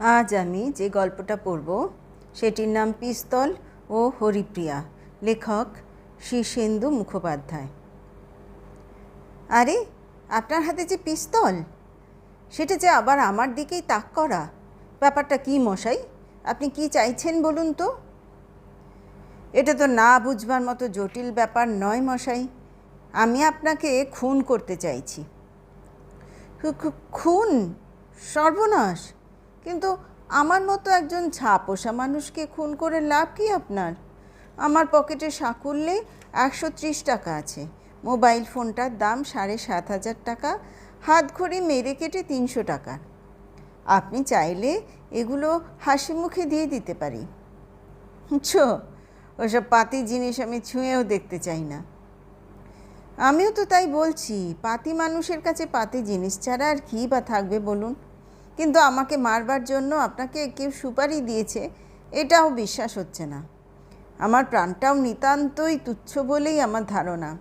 আজ আমি যে গল্পটা পড়ব, সেটির নাম পিস্তল ও হরিপ্রিয়া, লেখক শীর্ষেন্দু মুখোপাধ্যায়। আরে, আপনার হাতে যে পিস্তল? সেটা যে আবার আমার দিকেই তাক করা। ব্যাপারটা কি মশাই? আপনি কি চাইছেন বলুন তো? এটা তো না বুঝবার মতো জটিল ব্যাপার নয় মশাই। আমি আপনাকে খুন করতে চাইছি। খুন সর্বনাশ! কিন্তু আমার মতো একজন ছাপোষা মানুষকে খুন করে লাভ কি আপনার? আমার পকেটে সাকুল্যে একশো ত্রিশ টাকা আছে। মোবাইল ফোনটার দাম সাড়ে সাত হাজার টাকা, হাত ঘড়ি মেরে কেটে তিনশো টাকা। আপনি চাইলে এগুলো হাসি মুখে দিয়ে দিতে পারি। ছো, ওসব পাতি জিনিস আমি ছুঁয়েও দেখতে চাই না। আমিও তো তাই বলছি, পাতি মানুষের কাছে পাতি জিনিস ছাড়া আর কী বা থাকবে বলুন? কিন্তু আমাকে মারবার জন্য আপনাকে কেউ সুপারি দিয়েছে এটাও বিশ্বাস হচ্ছে না। আমার প্রাণটাও নিতান্তই তুচ্ছ বলেই আমার ধারণা।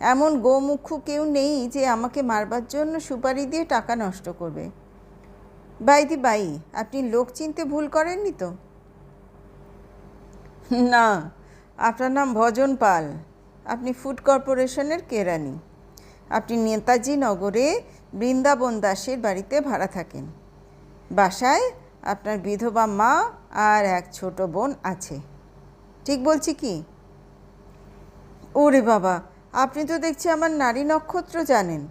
এমন গোমুখ্য কেউ নেই যে আমাকে মারবার জন্য সুপারি দিয়ে টাকা নষ্ট করবে। বাইদি বাই, আপনি লোক চিনতে ভুল করেননি তো? না, আপনার নাম ভজন পাল। আপনি ফুড কর্পোরেশনের কেরানি। আপনি নেতাজি নগরে বৃন্দাবন দাসের বাড়িতে ভাড়া থাকেন। বাসায় আপনার বিধবা মা আর এক ছোট বোন আছে। ঠিক বলছি কি? ওরে বাবা, আপনি তো দেখছি আমার নারী নক্ষত্র জানেন।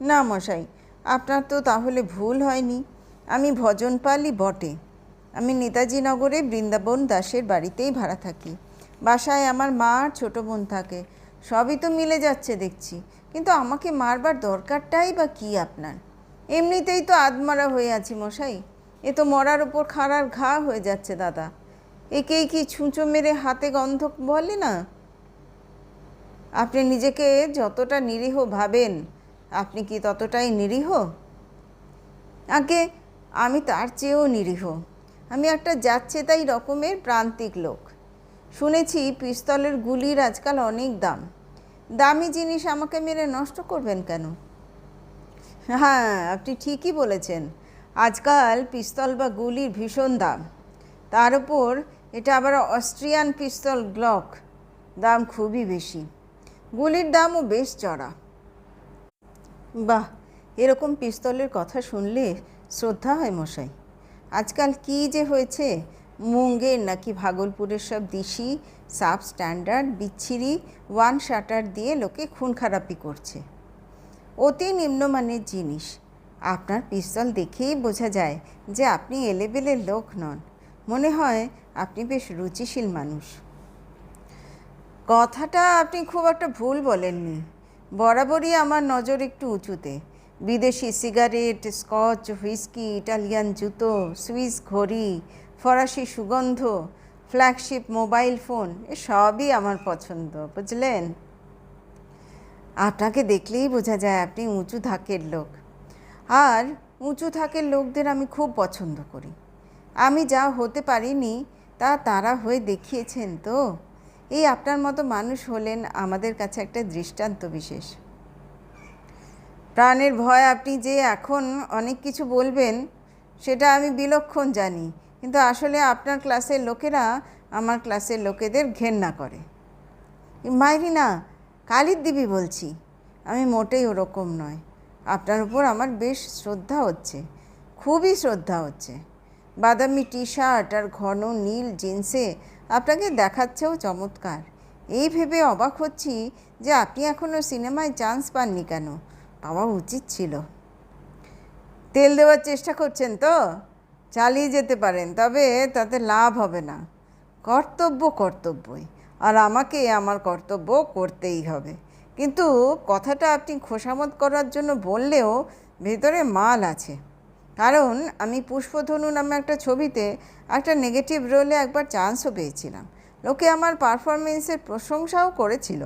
না মশাই, আপনার তো তাহলে ভুল হয়নি। আমি ভজন পালই বটে। আমি নেতাজি নগরে বৃন্দাবন দাসের বাড়িতেই ভাড়া থাকি। বাসায় আমার মা আর ছোটো বোন থাকে। সবই তো মিলে যাচ্ছে দেখছি। কিন্তু আমাকে মারবার দরকারটাই বা কি আপনার? এমনিতেই তো আদমারা হয়ে আছি মশাই। এ তো মরার ওপর খাড়ার ঘা হয়ে যাচ্ছে, দাদা। একেই কি ছুঁচো মেরে হাতে গন্ধ বলে না? আপনি নিজেকে যতটা নিরীহ ভাবেন, আপনি কি ততটাই নিরীহ? আগে আমি তার চেয়েও নিরীহ। আমি একটা যাচ্ছে তাই রকমের প্রান্তিক লোক। শুনেছি পিস্তলের গুলির আজকাল অনেক দাম। দামি জিনিস আমাকে মেরে নষ্ট করবেন কেন? হ্যাঁ আপনি ঠিকই বলেছেন। আজকাল পিস্তল বা গুলির ভীষণ দাম। তার উপর এটা আবার অস্ট্রিয়ান পিস্তল গ্লক, দাম খুবই বেশি। গুলির দামও বেশ চড়া। বাহ, এরকম পিস্তলের কথা শুনলে শ্রদ্ধা হয় মশাই। আজকাল কি যে হয়েছে? মুঙ্গের নাকি ভাগলপুরের সব দিশি, সাব স্ট্যান্ডার্ড, বিচ্ছিরি, ওয়ান শাটার দিয়ে লোকে খুন খারাপি করছে। অতি নিম্নমানের জিনিস। আপনার পিস্তল দেখেই বোঝা যায় যে আপনি এলেবেলের লোক নন। মনে হয় আপনি বেশ রুচিশীল মানুষ। কথাটা আপনি খুব একটা ভুল বলেননি। বরাবরই আমার নজর একটু উঁচুতে। বিদেশি সিগারেট, স্কচ, হুইস্কি, ইটালিয়ান জুতো, সুইস ঘড়ি, ফরাসি সুগন্ধ, ফ্ল্যাগশিপ মোবাইল ফোন, এ সবই আমার পছন্দ, বুঝলেন? আপনাকে দেখলেই বোঝা যায় আপনি উঁচু থাকের লোক। আর উঁচু থাকের লোকদের আমি খুব পছন্দ করি। আমি যা হতে পারিনি, তা তারা হয়ে দেখিয়েছেন তো? এই আপনার মতো মানুষ হলেন আমাদের কাছে একটা দৃষ্টান্ত বিশেষ। প্রাণের ভয় আপনি যে এখন অনেক কিছু বলবেন, সেটা আমি বিলক্ষণ জানি। কিন্তু আসলে আপনার ক্লাসের লোকেরা আমার ক্লাসের লোকেদের ঘেন্না করে। মাইরি না কালির দিবি বলছি। আমি মোটেই ওরকম নয়। আপনার উপর আমার বেশ শ্রদ্ধা হচ্ছে। খুবই শ্রদ্ধা হচ্ছে। বাদামি টি শার্ট আর ঘন নীল জিন্সে আপনাকে দেখাচ্ছেও চমৎকার। এই ভেবে অবাক হচ্ছি যে আপনি এখনও সিনেমায় চান্স পাননি কেন? পাওয়া উচিত ছিল। তেল দেওয়ার চেষ্টা করছেন তো? চালিয়ে যেতে পারেন, তবে তাতে লাভ হবে না। কর্তব্য কর্তব্যই। আর আমাকে আমার কর্তব্য করতেই হবে। কিন্তু কথাটা আপনি খোসামত করার জন্য বললেও ভেতরে মাল আছে। কারণ আমি পুষ্পধনু নামে একটা ছবিতে একটা নেগেটিভ রোলে একবার চান্সও পেয়েছিলাম। লোকে আমার পারফরমেন্সের প্রশংসাও করেছিল।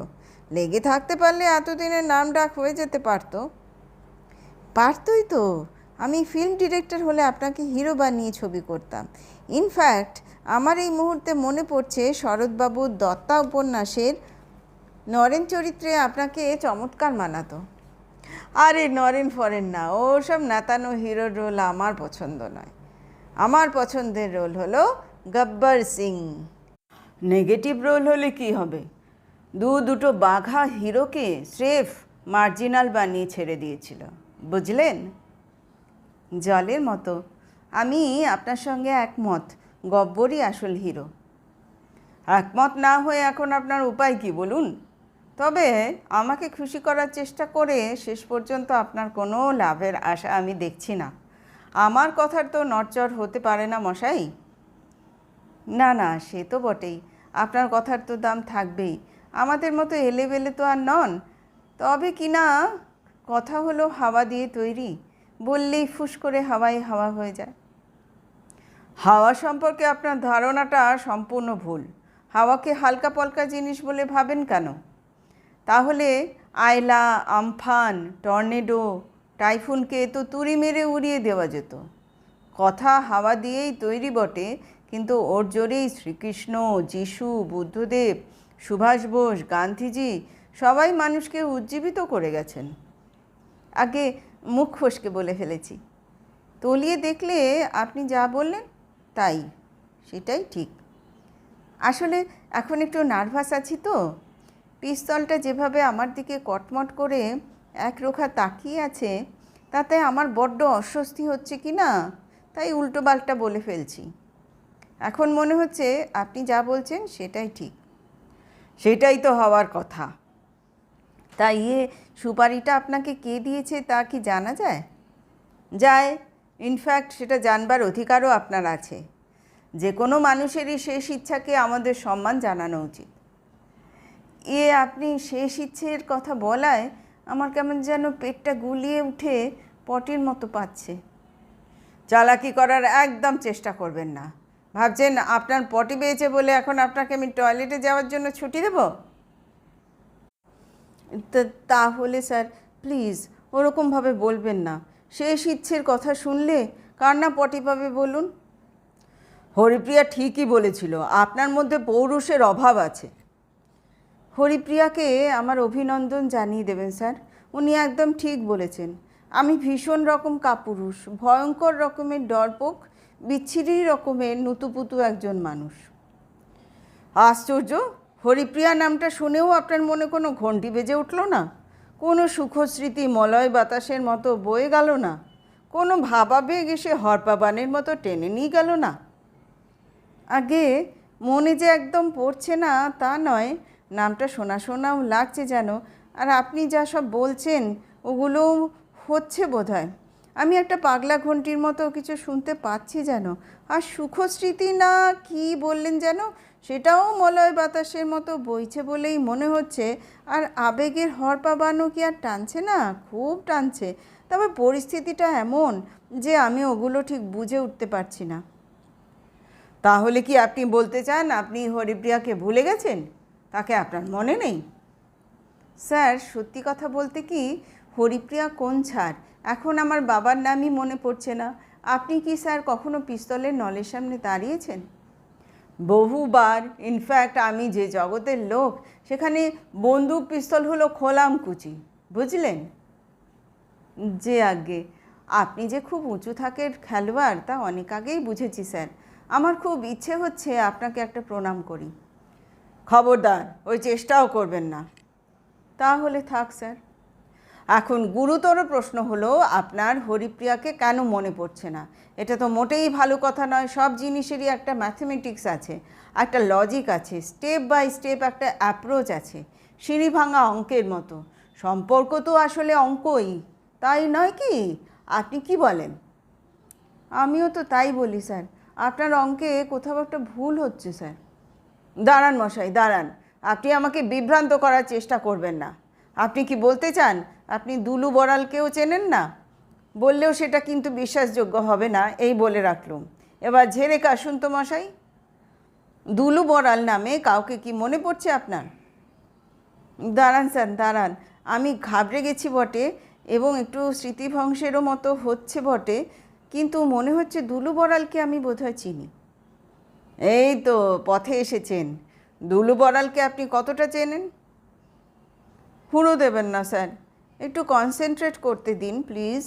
লেগে থাকতে পারলে এতদিনের নাম ডাক হয়ে যেতে পারতো। পারতই তো। আমি ফিল্ম ডিরেক্টর হলে আপনাকে হিরো বানিয়ে ছবি করতাম। ইনফ্যাক্ট আমার এই মুহূর্তে মনে পড়ছে শরৎবাবুর দত্তা উপন্যাসের নরেন চরিত্রে আপনাকে চমৎকার মানাতো। আরে নরেন ফরেন না ও সব নেতানো হিরোর রোল আমার পছন্দ নয়। আমার পছন্দের রোল হলো গব্বর সিং। নেগেটিভ রোল হলে কি হবে? দু দুটো বাঘা হিরোকে স্রেফ মার্জিনাল বানিয়ে ছেড়ে দিয়েছিল, বুঝলেন? জলের মতো। আমি আপনার সঙ্গে একমত। গব্বরই আসল হিরো। একমত না হয়ে এখন আপনার উপায় কি বলুন? তবে আমাকে খুশি করার চেষ্টা করে শেষ পর্যন্ত আপনার কোনো লাভের আশা আমি দেখছি না। আমার কথার তো নড়চড় হতে পারে না মশাই। না না, সে তো বটেই। আপনার কথার তো দাম থাকবেই। আমাদের মতো এলেবেলে তো আর নন। তবে কি না, কথা হলো হাওয়া দিয়ে তৈরি। বললেই ফুস করে হাওয়ায় হাওয়া হয়ে যায়। হাওয়া সম্পর্কে আপনার ধারণাটা সম্পূর্ণ ভুল। হাওয়াকে হালকা পলকা জিনিস বলে ভাবেন কেন? তাহলে আয়লা, আমফান, টর্নেডো, টাইফুনকে তো তুড়ি মেরে উড়িয়ে দেওয়া যেত। কথা হাওয়া দিয়েই তৈরি বটে, কিন্তু ওর জোরেই শ্রীকৃষ্ণ, যিশু, বুদ্ধদেব, সুভাষ বোস, গান্ধীজি সবাই মানুষকে উজ্জীবিত করে গেছেন। আগে মুখ ফসকে বলে ফেলেছি। তলিয়ে দেখলে আপনি যা বললেন তাই, সেটাই ঠিক। আসলে এখন একটু নার্ভাস আছি তো। পিস্তলটা যেভাবে আমার দিকে কটমট করে এক রোখা তাকিয়ে আছে, তাতে আমার বড্ড অস্বস্তি হচ্ছে কি না, তাই উল্টো উল্টোপাল্টা বলে ফেলছি। এখন মনে হচ্ছে আপনি যা বলছেন সেটাই ঠিক। সেটাই তো হওয়ার কথা। তা ইয়ে সুপারিটা আপনাকে কে দিয়েছে তা কি জানা যায়? যায় ইনফ্যাক্ট সেটা জানবার অধিকারও আপনার আছে। যে কোনো মানুষেরই শেষ ইচ্ছাকে আমাদের সম্মান জানানো উচিত। এ আপনি শেষ ইচ্ছের কথা বলায় আমার কেমন যেন পেটটা গুলিয়ে উঠে পটির মতো পাচ্ছে। চালাকি করার একদম চেষ্টা করবেন না। ভাবছেন আপনার পটি পেয়েছে বলে এখন আপনাকে আমি টয়লেটে যাওয়ার জন্য ছুটি দেব? তাহলে স্যার, প্লিজ, ওরকমভাবে বলবেন না। শেষ ইচ্ছের কথা শুনলে কার না পটি পাবে বলুন? হরিপ্রিয়া ঠিকই বলেছিল, আপনার মধ্যে পৌরুষের অভাব আছে। হরিপ্রিয়াকে আমার অভিনন্দন জানিয়ে দেবেন স্যার, উনি একদম ঠিক বলেছেন। আমি ভীষণ রকম কাপুরুষ, ভয়ঙ্কর রকমের ডরপোক বিচ্ছিরি রকমের নুতুপুতু একজন মানুষ। আশ্চর্য, হরিপ্রিয়া নামটা শুনেও আপনার মনে কোনো ঘণ্টি বেজে উঠল না? কোনো সুখস্মৃতি মলয় বাতাসের মতো বয়ে গেল না। কোনো ভাবাবেগ এসে হরপাবানের মতো টেনে নিয়ে গেল না। আগে মনে যে একদম পড়ছে না, তা নয়। নামটা শোনা শোনাও লাগছে যেন। আর আপনি যা সব বলছেন, ওগুলো হচ্ছে বোধহয়। আমি একটা পাগলা ঘন্টির মতো কিছু শুনতে পাচ্ছি যেন। আর সুখস্মৃতি না কি বললেন যেন? সেটাও মলয় বাতাসের মতো বইছে বলেই মনে হচ্ছে। আর আবেগের হরপাবানো কি আর টানছে না? খুব টানছে। তবে পরিস্থিতিটা এমন যে আমি ওগুলো ঠিক বুঝে উঠতে পারছি না। তাহলে কি আপনি বলতে চান আপনি হরিপ্রিয়াকে ভুলে গেছেন? তাকে আপনার মনে নেই? স্যার, সত্যি কথা বলতে কি, হরিপ্রিয়া কোন ছাড় এখন আমার বাবার নামই মনে পড়ছে না। আপনি কি স্যার কখনো পিস্তলের নলের সামনে দাঁড়িয়েছেন? বহুবার ইনফ্যাক্ট আমি যে জগতের লোক, সেখানে বন্দুক পিস্তল হলো খোলাম কুচি, বুঝলেন? যে আগে, আপনি যে খুব উঁচু থাকের খেলোয়াড়, তা অনেক আগেই বুঝেছি, স্যার। আমার খুব ইচ্ছে হচ্ছে আপনাকে একটা প্রণাম করি। খবরদার, ওই চেষ্টাও করবেন না। তাহলে থাক, স্যার। এখন গুরুতর প্রশ্ন হলো, আপনার হরিপ্রিয়াকে কেন মনে পড়ছে না? এটা তো মোটেই ভালো কথা নয়, সব জিনিসেরই একটা ম্যাথমেটিক্স আছে, একটা লজিক আছে স্টেপ বাই স্টেপ একটা অ্যাপ্রোচ আছে সিঁড়ি ভাঙা অঙ্কের মতো। সম্পর্ক তো আসলে অঙ্কই, তাই নয় কি? আপনি কি বলেন? আমিও তো তাই বলি স্যার। আপনার অঙ্কে কোথাও একটা ভুল হচ্ছে, স্যার। দাঁড়ান মশাই, দাঁড়ান। আপনি আমাকে বিভ্রান্ত করার চেষ্টা করবেন না। আপনি কি বলতে চান? আপনি দুলু বড়ালকেও চেনেন না? বললেও সেটা কিন্তু বিশ্বাসযোগ্য হবে না, এই বলে রাখলুম। এবার ঝেড়ে কাশুন তো মশাই। দুলু বড়াল নামে কাউকে কি মনে পড়ছে আপনার? দাঁড়ান স্যার, দাঁড়ান। আমি ঘাবড়ে গেছি বটে, এবং একটু স্মৃতিভংসেরও মতো হচ্ছে বটে, কিন্তু মনে হচ্ছে দুলু বড়ালকে আমি বোধহয় চিনি। এই তো, পথে এসেছেন। দুলু বড়ালকে আপনি কতটা চেনেন? হুড়ো দেবেন না, স্যার। একটু কনসেন্ট্রেট করতে দিন প্লিজ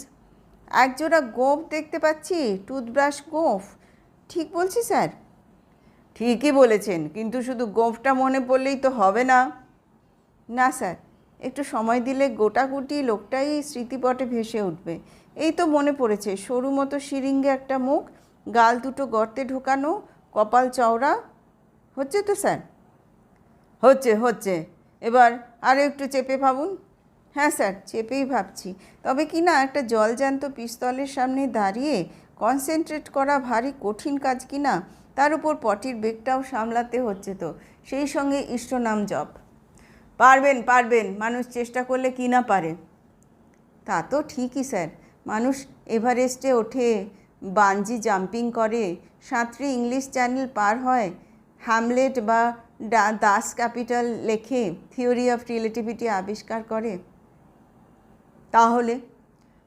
একজোড়া গোঁফ দেখতে পাচ্ছি টুথব্রাশ গোঁফ। ঠিক বলছি, স্যার? ঠিকই বলেছেন, কিন্তু শুধু গোঁফটা মনে পড়লেই তো হবে না। না, স্যার, একটু সময় দিলে গোটাগুটি লোকটাই স্মৃতিপটে ভেসে উঠবে। এই তো মনে পড়েছে, সরু মতো শিরিঙ্গে একটা মুখ, গাল দুটো গর্তে ঢোকানো, কপাল চওড়া। হচ্ছে তো, স্যার? হচ্ছে হচ্ছে। এবার আরও একটু চেপে ভাবুন। হ্যাঁ স্যার, চেপেই ভাবছি। তবে কি না একটা জলজ্যান্ত পিস্তলের সামনে দাঁড়িয়ে কনসেন্ট্রেট করা ভারী কঠিন কাজ কি না, তার উপর পটির বেগটাও সামলাতে হচ্ছে তো। সেই সঙ্গে ইষ্টনাম জপ। পারবেন পারবেন, মানুষ চেষ্টা করলে কি না পারে? তা তো ঠিকই স্যার। মানুষ এভারেস্টে ওঠে বাঞ্জি জাম্পিং করে, সাঁতরে ইংলিশ চ্যানেল পার হয়, হ্যামলেট বা দাস ক্যাপিটাল লেখে থিওরি অফ রিলেটিভিটি আবিষ্কার করে? তাহলে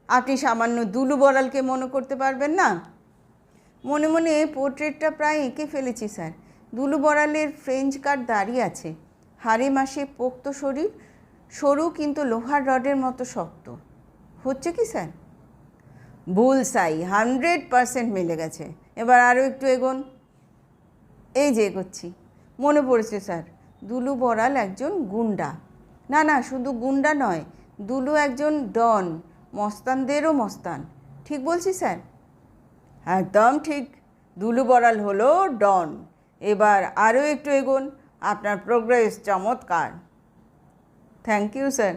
আপনি সামান্য দুলু বড়ালকে মনে করতে পারবেন না? মনে মনে পোর্ট্রেটটা প্রায় এঁকে ফেলেছি, স্যার। দুলু বড়ালের ফ্রেঞ্চ কার দাঁড়িয়ে আছে। হাড়ে মাসে পোক্ত শরীর, সরু কিন্তু লোহার রডের মতো শক্ত। হচ্ছে কি, স্যার? ভুল সাই হান্ড্রেড পারসেন্ট মিলে গেছে। এবার আরও একটু এগোন। এই যে এগোচ্ছি। মনে পড়েছে, স্যার। দুলু বড়াল একজন গুন্ডা। না না, শুধু গুন্ডা নয়, দুলু একজন ডন, মস্তানদেরও মস্তান। ঠিক বলছি, স্যার? একদম ঠিক। দুলু বড়াল হলো ডন। এবার আরও একটু এগোন। আপনার প্রোগ্রেস চমৎকার। থ্যাংক ইউ স্যার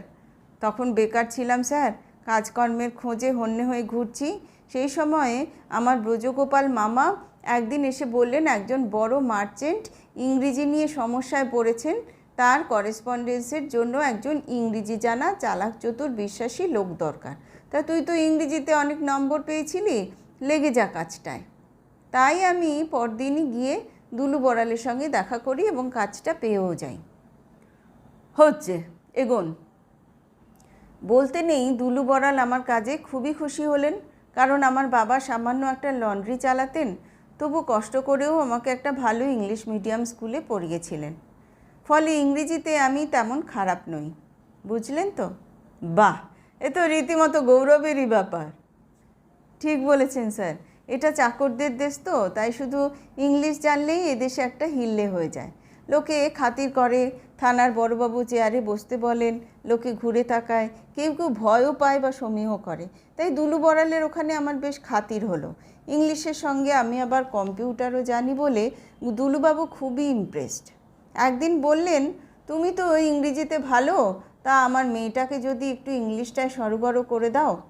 তখন বেকার ছিলাম, স্যার। কাজকর্মের খোঁজে হন্যে হয়ে ঘুরছি। সেই সময়ে আমার ব্রজগোপাল মামা একদিন এসে বললেন, একজন বড় মার্চেন্ট ইংরেজি নিয়ে সমস্যায় পড়েছেন, তার করেসপন্ডেন্সের জন্য একজন ইংরেজি জানা, চালাক, চতুর, বিশ্বাসী লোক দরকার। তা তুই তো ইংরেজিতে অনেক নম্বর পেয়েছিলি, লেগে যা কাজটায়। তাই আমি পরদিনই গিয়ে দুলু বড়ালের সঙ্গে দেখা করি এবং কাজটা পেয়েও যাই। হচ্ছে, এগোন। বলতে নেই, দুলু বড়াল আমার কাজে খুবই খুশি হলেন, কারণ আমার বাবা সামান্য একটা লন্ড্রি চালাতেন তবু কষ্ট করেও আমাকে একটা ভালো ইংলিশ মিডিয়াম স্কুলে পড়িয়েছিলেন। ফলে ইংরেজিতে আমি তেমন খারাপ নই। বুঝলেন তো? বাহ! এ তো রীতিমতো গৌরবেরই ব্যাপার। ঠিক বলেছেন স্যার, এটা চাকরদের দেশ তো, তাই শুধু ইংলিশ জানলেই এদেশে একটা হিল্লে হয়ে যায়। লোকে খাতির করে, থানার বড়বাবু চেয়ারে বসতে বলেন, লোকে ঘুরে তাকায়, কেউ কেউ ভয়ও পায় বা সমীহ করে। তাই দুলু বড়ালের ওখানে আমার বেশ খাতির হলো। ইংলিশের সঙ্গে আমি আবার কম্পিউটারও জানি বলে দুলুবাবু খুবই ইমপ্রেসড একদিন বললেন, তুমি তো ইংরেজিতে ভালো, তা আমার মেয়েটাকে যদি একটু ইংলিশটায় সরবরাহ করে দাও?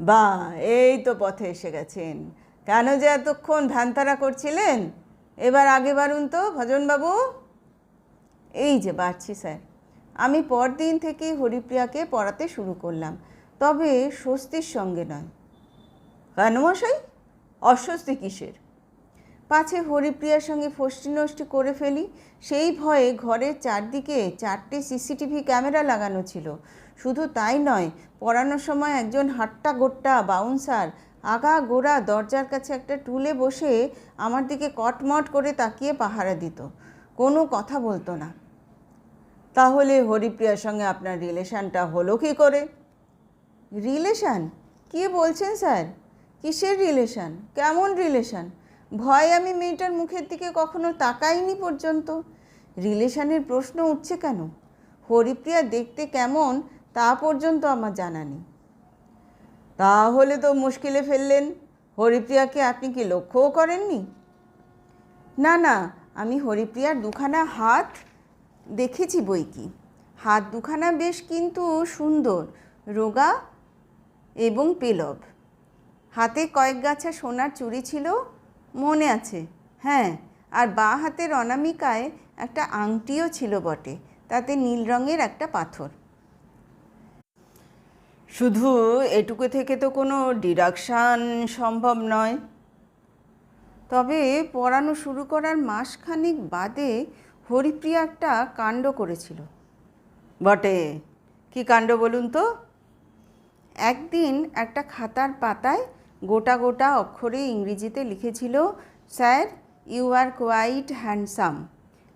বা, এই তো পথে এসে গেছেন। কেন যে এতক্ষণ ভ্যানতারা করছিলেন? এবার আগে বাড়ুন তো, ভজনবাবু। এই যে, বাড়ছি স্যার। আমি পরদিন থেকেই হরিপ্রিয়াকে পড়াতে শুরু করলাম। তবে স্বস্তির সঙ্গে নয়। কেন অস্বস্তি কিসের? পাছে হরিপ্রিয়ার সঙ্গে ফষ্টি নষ্টি করে ফেলি, সেই ভয়ে ঘরের চারদিকে চারটে সিসিটিভি ক্যামেরা লাগানো ছিল। শুধু তাই নয়, পড়ানোর সময় একজন হাট্টা গোট্টা বাউন্সার আগা গোড়া দরজার কাছে একটা টুলে বসে আমার দিকে কটমট করে তাকিয়ে পাহারা দিত। কোনো কথা বলতো না। তাহলে হরিপ্রিয়ার সঙ্গে আপনার রিলেশানটা হলো কী করে? রিলেশন? কি বলছেন স্যার? কিসের রিলেশান কেমন রিলেশান ভয় আমি মেয়েটার মুখের দিকে কখনো তাকাইনি পর্যন্ত। রিলেশানের প্রশ্ন উঠছে কেন? হরিপ্রিয়া দেখতে কেমন তা পর্যন্ত আমার জানা নেই। তাহলে তো মুশকিলে ফেললেন। হরিপ্রিয়াকে আপনি কি লক্ষ্যও করেননি? না না, আমি হরিপ্রিয়ার দুখানা হাত দেখেছি বই কি হাত দুখানা বেশ কিন্তু সুন্দর, রোগা এবং পেলব। হাতে কয়েক গাছা সোনার চুড়ি ছিল, মনে আছে। হ্যাঁ আর বাঁ হাতের অনামিকায় একটা আংটিও ছিল বটে, তাতে নীল রঙের একটা পাথর। শুধু এটুকু থেকে তো কোনো ডিডাকশান সম্ভব নয়। তবে পড়ানো শুরু করার মাসখানেক বাদে হরিপ্রিয়া একটা কাণ্ড করেছিল। বটে, কি কাণ্ড বলুন তো? একদিন একটা খাতার পাতায় গোটা গোটা অক্ষরে ইংরেজিতে লিখেছিল, sir, you are quite handsome.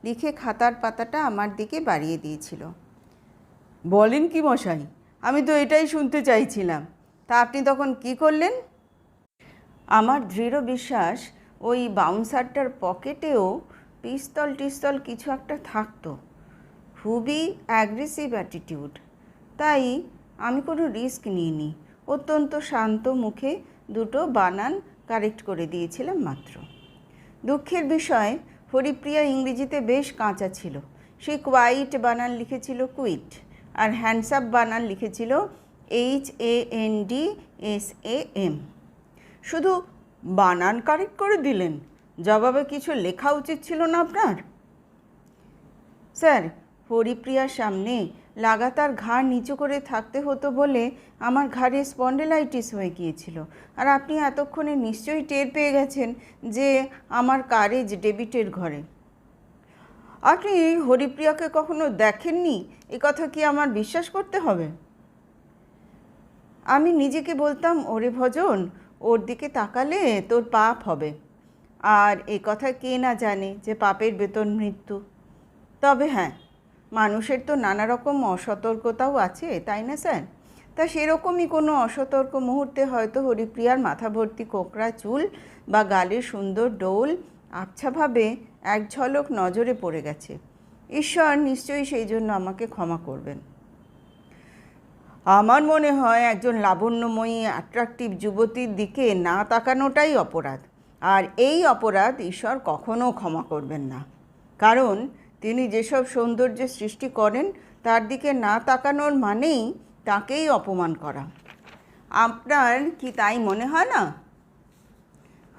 লিখে খাতার পাতাটা আমার দিকে বাড়িয়ে দিয়েছিল। বলেন কি মশাই, আমি তো এটাই শুনতে চাইছিলাম। তা আপনি তখন কি করলেন? আমার দৃঢ় বিশ্বাস ওই বাউন্সারটার পকেটেও পিস্তল টিস্তল কিছু একটা থাকতো। খুবই অ্যাগ্রেসিভ অ্যাটিটিউড। তাই আমি কোনো রিস্ক নিইনি। অত্যন্ত শান্ত মুখে দুটো বানান কারেক্ট করে দিয়েছিলাম মাত্র। দুঃখের বিষয়, হরিপ্রিয়া ইংরেজিতে বেশ কাঁচা ছিল। সে কোয়াইট বানান লিখেছিল কুইট আর হ্যান্ডসাপ বানান লিখেছিল H A N D S A M শুধু বানান কারেক্ট করে দিলেন, জবাবে কিছু লেখা উচিত ছিল না আপনার? স্যার, হরিপ্রিয়ার সামনে লাগাতার ঘাড় নিচু করে থাকতে হতো বলে আমার ঘাড়ে স্পন্ডেলাইটিস হয়ে গিয়েছিল। আর আপনি এতক্ষণে নিশ্চয়ই টের পেয়ে গেছেন যে আমার কারেজ ডেবিটের ঘরে। আপনি হরিপ্রিয়াকে কখনো দেখেননি? এ কথা কি আমার বিশ্বাস করতে হবে? আমি নিজেকে বলতাম, ওরে ভজন, ওর দিকে তাকালে তোর পাপ হবে। আর এ কথা কে না জানে যে পাপের বেতন মৃত্যু। তবে হ্যাঁ মানুষের তো নানা রকম অসতর্কতাও আছে, তাই না স্যার? তা সেরকমই কোনো অসতর্ক মুহূর্তে হয়তো হরিপ্রিয়ার মাথা ভর্তি কোকড়া চুল বা গালের সুন্দর ডোল আবছাভাবে এক ঝলক নজরে পড়ে গেছে। ঈশ্বর নিশ্চয়ই সেই জন্য আমাকে ক্ষমা করবেন। আমার মনে হয় একজন লাবণ্যময়ী অ্যাট্রাকটিভ যুবতীর দিকে না তাকানোটাই অপরাধ। আর এই অপরাধ ঈশ্বর কখনো ক্ষমা করবেন না। কারণ তিনি যেসব সৌন্দর্য সৃষ্টি করেন, তার দিকে না তাকানোর মানেই তাকেই অপমান করা। আপনার কি তাই মনে হয় না?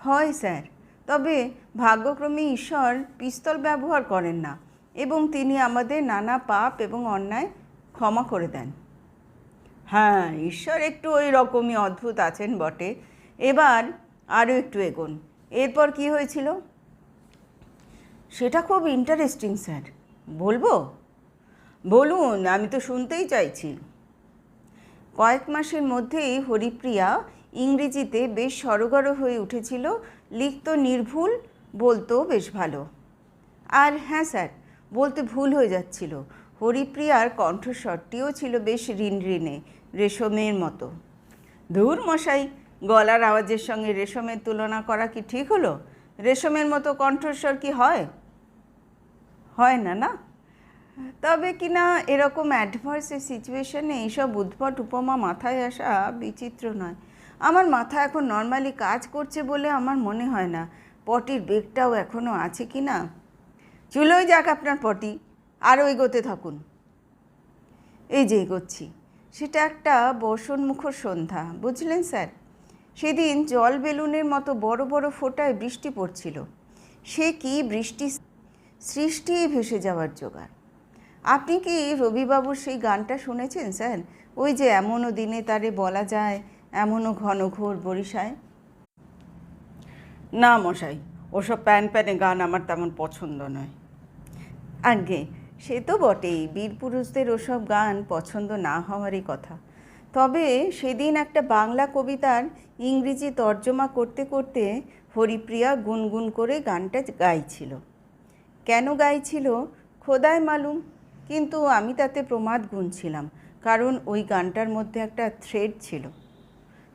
হয়, স্যার। তবে ভাগ্যক্রমে ঈশ্বর পিস্তল ব্যবহার করেন না এবং তিনি আমাদের নানা পাপ এবং অন্যায় ক্ষমা করে দেন। হ্যাঁ ঈশ্বর একটু ওই রকমই অদ্ভুত আছেন বটে। এবার আরও একটু এগোন। এরপর কি হয়েছিল? সেটা খুব ইন্টারেস্টিং স্যার। বলব? বলুন, আমি তো শুনতেই চাইছি। কয়েক মাসের মধ্যেই হরিপ্রিয়া ইংরেজিতে বেশ সরগর হয়ে উঠেছিল, লিখত নির্ভুল, বলতো বেশ ভালো। আর হ্যাঁ স্যার, বলতে ভুল হয়ে যাচ্ছিল। হরিপ্রিয়ার কণ্ঠস্বরটিও ছিল বেশ ঋণ ঋণে রেশমের মতো। ধুর মশাই, গলার আওয়াজের সঙ্গে রেশমের তুলনা করা কি ঠিক হলো? রেশমের মতো কণ্ঠস্বর কি হয়? হয় না না? তবে কি না এরকম অ্যাডভার্স সিচুয়েশনে এইসব উদ্ভট উপমা মাথায় আসা বিচিত্র নয়। আমার মাথা এখন নর্মালি কাজ করছে বলে আমার মনে হয় না। পটির বেগটাও এখনও আছে কি না চুলোই যাক আপনার পটি আরও এগোতে থাকুন। এই যে এগোচ্ছি, সেটা একটা বর্ষণমুখর সন্ধ্যা, বুঝলেন স্যার? সেদিন জল বেলুনের মতো বড় বড় ফোঁটায় বৃষ্টি পড়ছিল। সে কি বৃষ্টি সৃষ্টি ভেসে যাওয়ার জোগাড় আপনি কি রবিবাবুর সেই গানটা শুনেছেন স্যার? ওই যে এমনও দিনে তারে বলা যায় এমনও ঘন ঘোর বরিশায়। না মশাই ওসব প্যান প্যানে গান আমার তেমন পছন্দ নয়। আগে সে তো বটেই বীর পুরুষদের ওসব গান পছন্দ না হওয়ারই কথা। তবে সেদিন একটা বাংলা কবিতার ইংরেজি তর্জমা করতে করতে হরিপ্রিয়া গুনগুন করে গানটা গাইছিল। কেন গাইছিল? খোদায় মালুম। কিন্তু আমি তাতে প্রমাদ গুনছিলাম কারণ ওই গানটার মধ্যে একটা থ্রেড ছিল।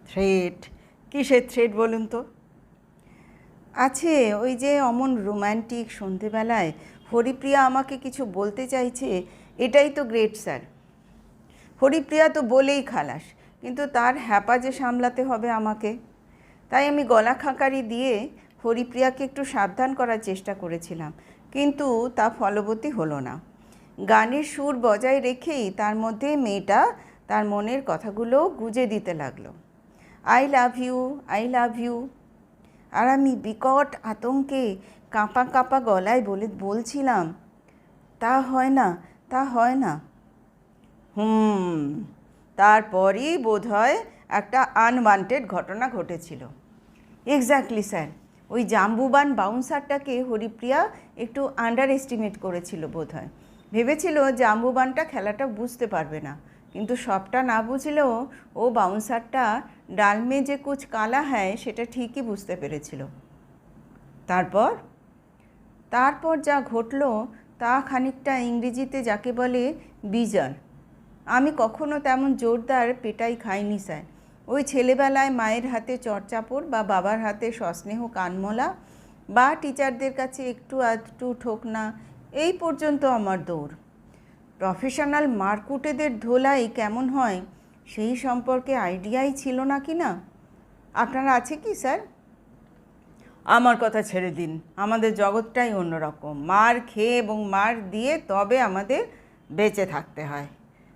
থ্রেড কিসের থ্রেড বলুন তো? আছে ওই যে অমন রোম্যান্টিক সন্ধেবেলায় হরিপ্রিয়া আমাকে কিছু বলতে চাইছে এটাই তো গ্রেট স্যার হরিপ্রিয়া তো বলেই খালাস কিন্তু তার হ্যাপা যে সামলাতে হবে আমাকে। তাই আমি গলা খাঁকারি দিয়ে হরিপ্রিয়াকে একটু সাবধান করার চেষ্টা করেছিলাম কিন্তু তা ফলবতী হলো না। গানের সুর বজায় রেখেই তার মধ্যে মেয়েটা তার মনের কথাগুলো গুজে দিতে লাগল। I love you, I love you. আর আমি বিকট আতঙ্কে কাঁপা কাঁপা গলায় বলে, বলছিলাম, তা হয় না, তা হয় না। হুম, তারপরই বোধ হয় একটা আনওয়ান্টেড ঘটনা ঘটেছিল। Exactly sir. ওই জাম্বুবান বাউন্সারটাকে হরিপ্রিয়া একটু আন্ডার এস্টিমেট করেছিল বোধ হয় ভেবেছিল জাম্বুবানটা খেলাটা বুঝতে পারবে না। কিন্তু সবটা না বুঝলেও ও বাউন্সারটা ডালমে যে কুচ কালা হয় সেটা ঠিকই বুঝতে পেরেছিল। তারপর? তারপর যা ঘটলো তা খানিকটা ইংরেজিতে যাকে বলে বিজার আমি কখনো তেমন জোরদার পেটাই খাইনি, স্যার। ওই ছেলেবেলায় মায়ের হাতে চড়চাপড় বা বাবার হাতে সস্নেহ কানমলা বা টিচারদের কাছে একটু আধটু ঠোকনা, এই পর্যন্ত আমার দৌড়। প্রফেশনাল মারকুটেদের ধোলাই কেমন হয়, সেই সম্পর্কে আইডিয়াই ছিল না কি না? আপনার আছে কি, স্যার? আমার কথা ছেড়ে দিন। আমাদের জগৎটাই অন্যরকম। মার খেয়ে এবং মার দিয়ে তবে আমাদের বেঁচে থাকতে হয়।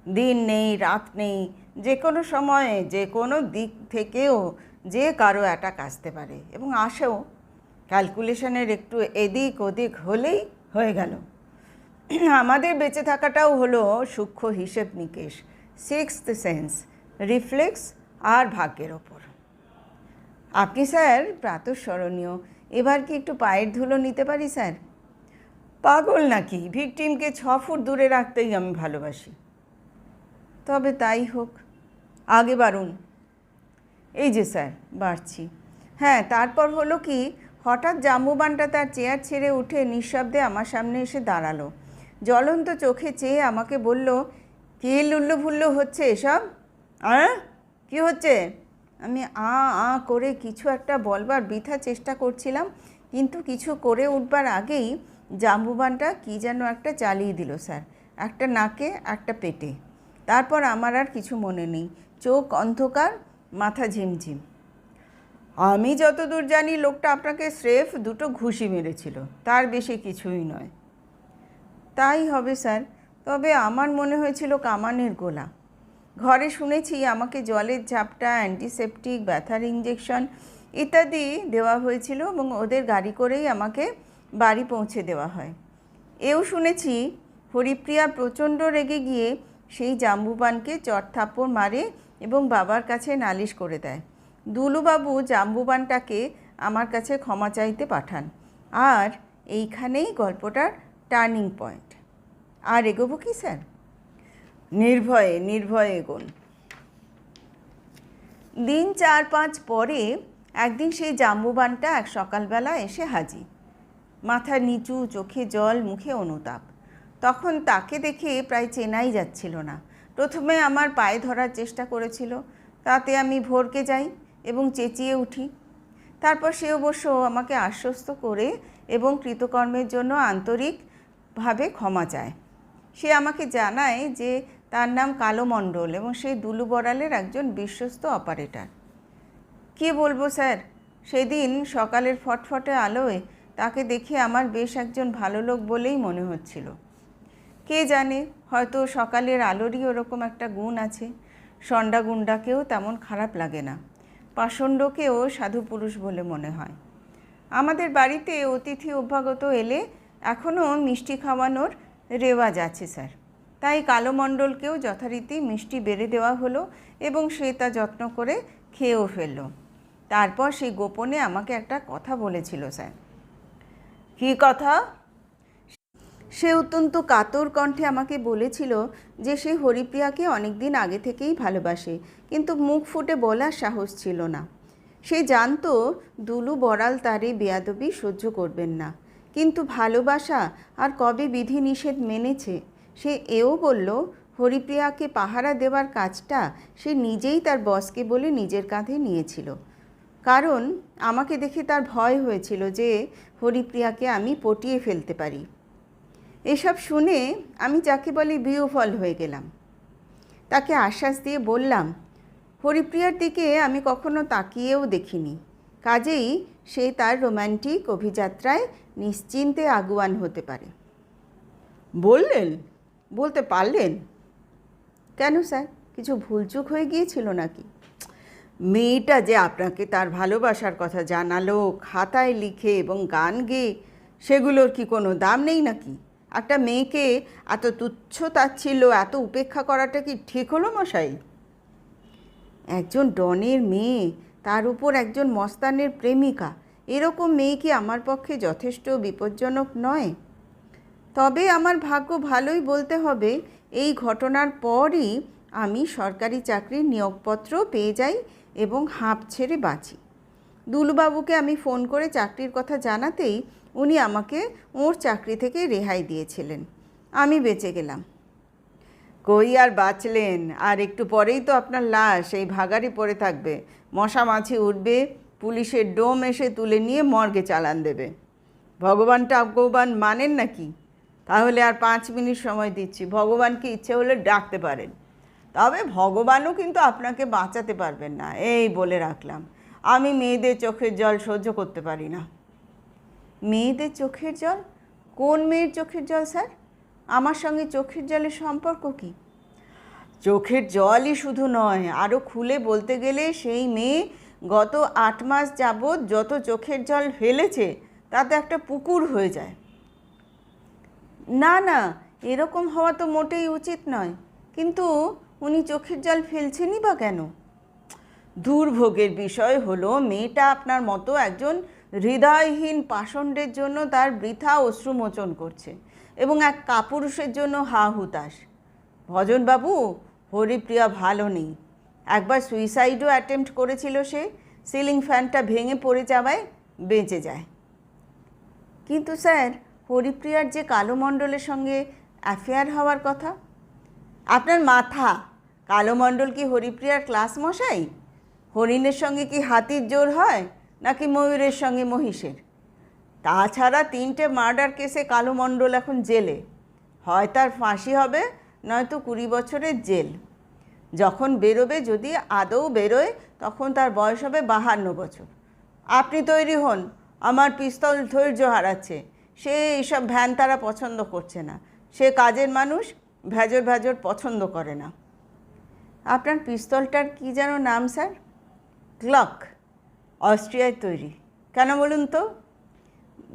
দিন নেই, রাত নেই যে কোনো সময়ে, যে কোনো দিক থেকেও যে কারও অ্যাটাক আসতে পারে। এবং আসেও ক্যালকুলেশনের একটু এদিক ওদিক হলেই হয়ে গেল। আমাদের বেঁচে থাকাটাও হলো সূক্ষ্ম হিসেব নিকেশ সিক্সথ সেন্স রিফ্লেক্স আর ভাগ্যের ওপর। আপনি স্যার, প্রাতঃস্মরণীয়, এবার কি একটু পায়ের ধুলো নিতে পারি স্যার? পাগল নাকি? ভিকটিমকে ছ ফুট দূরে রাখতেই আমি ভালোবাসি। তবে তাই হোক আগে বাড়ুন। এই যে স্যার, বাড়ছি। হ্যাঁ তারপর হলো কি, হঠাৎ জাম্বুবানটা তার চেয়ার ছেড়ে উঠে নিঃশব্দে আমার সামনে এসে দাঁড়াল। জ্বলন্ত চোখে চেয়ে আমাকে বলল, কে লুল্লু ফুল্লু হচ্ছে এসব? হ্যাঁ কি হচ্ছে? আমি আ আ করে কিছু একটা বলবার বৃথা চেষ্টা করছিলাম, কিন্তু কিছু করে উঠবার আগেই জাম্বুবানটা কি যেন একটা চালিয়ে দিল স্যার, একটা নাকে, একটা পেটে। তারপর আমার আর কিছু মনে নেই। চোখ অন্ধকার, মাথা ঝিমঝিম। আমি যতদূর জানি, লোকটা আপনাকে স্রেফ দুটো ঘুষি মেরেছিল। তার বেশি কিছুই নয়। তাই হবে, স্যার। তবে আমার মনে হয়েছিল কামানের গোলা। ঘরে শুনেছি আমাকে জলের ঝাপটা অ্যান্টিসেপটিক ব্যথার ইঞ্জেকশন ইত্যাদি দেওয়া হয়েছিল এবং ওদের গাড়ি করেই আমাকে বাড়ি পৌঁছে দেওয়া হয়। এও শুনেছি, হরিপ্রিয়া প্রচণ্ড রেগে গিয়ে সেই জাম্বুবানকে চটথাপ্পড় মারে এবং বাবার কাছে নালিশ করে দেয়। দুলুবাবু জাম্বুবানটাকে আমার কাছে ক্ষমা চাইতে পাঠান। আর এইখানেই গল্পটার টার্নিং পয়েন্ট। আর এগোবো কি, স্যার? নির্ভয়ে নির্ভয়ে এগোন। দিন চার পাঁচ পরে একদিন সেই জাম্বুবানটা এক সকালবেলা এসে হাজির। মাথা নিচু, চোখে জল, মুখে অনুতাপ। তখন তাকে দেখে প্রায় চেনাই যাচ্ছিল না। প্রথমে আমার পায়ে ধরার চেষ্টা করেছিল, তাতে আমি ভরকে যাই এবং চেঁচিয়ে উঠি। তারপর সে অবশ্য আমাকে আশ্বস্ত করে এবং কৃতকর্মের জন্য আন্তরিকভাবে ক্ষমা চায়। সে আমাকে জানায় যে তার নাম কালো মণ্ডল এবং সে দুলু বড়ালের একজন বিশ্বস্ত অপারেটর। কি বলব স্যার? সেদিন সকালের ফটফটে আলোয় তাকে দেখে আমার বেশ একজন ভালো লোক বলেই মনে হচ্ছিল। কে জানে? হয়তো সকালের আলোরই ওরকম একটা গুণ আছে। সন্ডা গুন্ডাকেও তেমন খারাপ লাগে না। পাষণ্ডকেও সাধু পুরুষ বলে মনে হয়। আমাদের বাড়িতে অতিথি অভ্যাগত এলে এখনও মিষ্টি খাওয়ানোর রেওয়াজ আছে, স্যার। তাই কালো মণ্ডলকেও যথারীতি মিষ্টি বেড়ে দেওয়া হলো এবং সে তা যত্ন করে খেয়েও ফেলল। তারপর সে গোপনে আমাকে একটা কথা বলেছিল, স্যার। কী কথা? সে অত্যন্ত কাতর কণ্ঠে আমাকে বলেছিল যে সে হরিপ্রিয়াকে অনেক দিন আগে থেকেই ভালোবাসে, কিন্তু মুখ ফুটে বলার সাহস ছিল না। সে জানতো দুলু বড়াল তারে বেয়াদবি সহ্য করবেন না। কিন্তু ভালোবাসা আর কবে বিধি নিষেধ মেনেছে, সে এও বলল, হরিপ্রিয়াকে পাহারা দেওয়ার কাজটা সে নিজেই তার বসকে বলে নিজের কাঁধে নিয়েছিল। কারণ আমাকে দেখে তার ভয় হয়েছিল যে হরিপ্রিয়াকে আমি পটিয়ে ফেলতে পারি। এসব শুনে আমি যাকে বলি বিহফল হয়ে গেলাম। তাকে আশ্বাস দিয়ে বললাম হরিপ্রিয়ার দিকে আমি কখনো তাকিয়েও দেখিনি। কাজেই সে তার রোম্যান্টিক অভিযাত্রায় নিশ্চিন্তে আগুয়ান হতে পারে। বললেন? বলতে পারলেন? কেন স্যার? কিছু ভুলচুক হয়ে গিয়েছিল নাকি? মেয়েটা যে আপনাকে তার ভালোবাসার কথা জানালো খাতায় লিখে এবং গান গেয়ে সেগুলোর কি কোনো দাম নেই নাকি? একটা মেয়েকে এত তুচ্ছ তাচ্ছিল্য এত উপেক্ষা করাটা কি ঠিক হলো মশাই? একজন ডনের মেয়ে, তার উপর একজন মস্তানের প্রেমিকা, এরকম মেয়ে কি আমার পক্ষে যথেষ্ট বিপজ্জনক নয়? তবে আমার ভাগ্য ভালোই বলতে হবে, এই ঘটনার পরই আমি সরকারি চাকরির নিয়োগপত্র পেয়ে যাই এবং হাঁপ ছেড়ে বাঁচি। দুলুবাবুকে আমি ফোন করে চাকরির কথা জানাতেই উনি আমাকে ওর চাকরি থেকে রেহাই দিয়েছিলেন। আমি বেঁচে গেলাম। কই আর বাঁচলেন? আর একটু পরেই তো আপনার লাশ, এই ভাগাড়ি পড়ে থাকবে। মশা মাছি উঠবে, পুলিশের ডোম এসে তুলে নিয়ে মর্গে চালান দেবে। ভগবান ভগবান মানেন নাকি? তাহলে আর পাঁচ মিনিট সময় দিচ্ছি। ভগবানকে ইচ্ছে হলে ডাকতে পারেন। তবে ভগবানও কিন্তু আপনাকে বাঁচাতে পারবেন না। এই বলে রাখলাম। আমি মেয়েদের চোখের জল সহ্য করতে পারি না। মেয়েদের চোখের জল? কোন মেয়ের চোখের জল, স্যার? আমার সঙ্গে চোখের জলের সম্পর্ক কী? চোখের জলই শুধু নয় আরও খুলে বলতে গেলে সেই মেয়ে গত আট মাস যাবৎ যত চোখের জল ফেলেছে, তাতে একটা পুকুর হয়ে যায়। না না, এরকম হওয়া তো মোটেই উচিত নয়, কিন্তু উনি চোখের জল ফেলছেনই বা কেন? দুর্ভোগের বিষয় হলো, মেয়েটা আপনার মতো একজন হৃদয়হীন পাষণ্ডের জন্য তার বৃথা অশ্রুমোচন করছে এবং এক কাপুরুষের জন্য হা হুতাশ ভজনবাবু, হরিপ্রিয়া ভালো নেই। একবার সুইসাইডও অ্যাটেম্প্ট করেছিল সে সিলিং ফ্যানটা ভেঙে পড়ে যাওয়ায় বেঁচে যায়। কিন্তু স্যার, হরিপ্রিয়ার যে কালো মণ্ডলের সঙ্গে অ্যাফেয়ার হওয়ার কথা? আপনার মাথা, কালো মণ্ডল কি হরিপ্রিয়ার ক্লাস মশাই? হরিণের সঙ্গে কি হাতির জোর হয়, নাকি ময়ূরের সঙ্গে মহিষের? তাছাড়া তিনটে মার্ডার কেসে কালো মণ্ডল এখন জেলে। হয় তার ফাঁসি হবে, নয়তো কুড়ি বছরের জেল। যখন বেরোবে, যদি আদৌ বেরোয়, তখন তার বয়স হবে বাহান্ন বছর। আপনি তৈরি হন, আমার পিস্তল ধৈর্য হারাচ্ছে। সে এইসব ভ্যান তারা পছন্দ করছে না। সে কাজের মানুষ, ভেজর ভেজর পছন্দ করে না। আপনার পিস্তলটার কি যেন নাম, স্যার? গ্লক অস্ট্রিয়ায় তৈরি। কেন বলুন তো?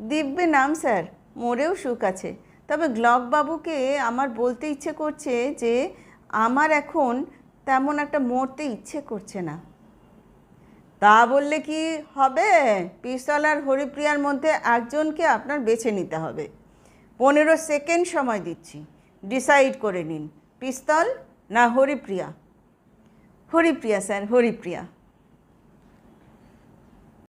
দিব্যে নাম, স্যার। মোরেও সুখ আছে। তবে গ্লক বাবুকে আমার বলতে ইচ্ছে করছে যে, আমার এখন তেমন একটা মরতে ইচ্ছে করছে না। তা বললে কি হবে? পিস্তল আর হরিপ্রিয়ার মধ্যে একজনকে আপনার বেছে নিতে হবে। পনেরো সেকেন্ড সময় দিচ্ছি। ডিসাইড করে নিন, পিস্তল না হরিপ্রিয়া? হরিপ্রিয়া, স্যার, হরিপ্রিয়া।